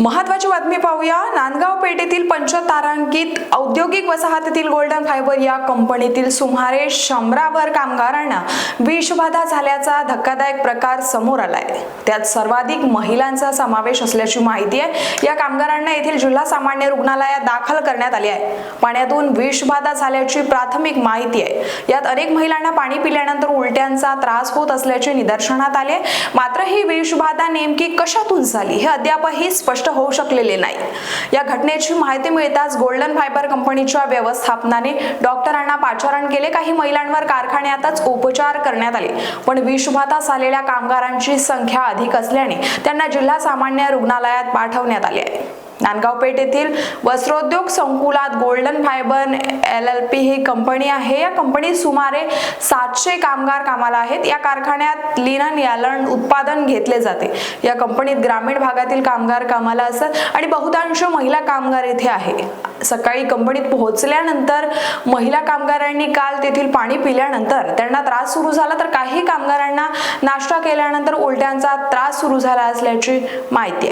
महत्वाची बातमी पाहूया. नांदगाव पेठेतील पंचतारांकित औद्योगिक वसाहतीतील गोल्डन फायबर या कंपनीतील सुमारे शंभरावर कामगारांना विषबाधा झाल्याचा धक्कादायक प्रकार समोर आलाय. त्यात सर्वाधिक महिलांचा समावेश असल्याची माहिती आहे. या कामगारांना येथील जिल्हा सामान्य रुग्णालयात दाखल करण्यात आले आहे. पाण्यातून विषबाधा झाल्याची प्राथमिक माहिती आहे. यात अनेक महिलांना पाणी पिल्यानंतर उलट्यांचा त्रास होत असल्याचे निदर्शनात आले. मात्र ही विषबाधा नेमकी कशातून झाली हे अद्यापही स्पष्ट होऊ शकलेले नाही. या घटनेची माहिती मिळताच गोल्डन फायबर कंपनीच्या व्यवस्थापनाने डॉक्टरांना पाचारण केले. काही महिलांवर कारखान्यातच उपचार करण्यात आले. पण विषबाधा झालेल्या कामगारांची संख्या अधिक असल्याने त्यांना जिल्हा सामान्य रुग्णालयात पाठवण्यात आले आहे. नांदगाव पेठ येथील वस्त्रोद्योग संकुलात golden fibre L L P ही कंपनी आहे. या कंपनीत सुमारे सातशे कामगार कामाला आहेत. या कारखान्यात लिनन यालन उत्पादन घेतले जाते. या कंपनीत ग्रामीण भागातील कामगार कामाला असतात आणि बहुतांश महिला कामगार येथे आहे. सकाळी कंपनीत पोहोचल्यानंतर महिला कामगारांनी काल तेथील पाणी पिल्यानंतर त्यांना त्रास सुरू झाला. तर काही कामगारांना नाश्ता केल्यानंतर उलट्यांचा त्रास सुरू झाला असल्याची माहिती आहे.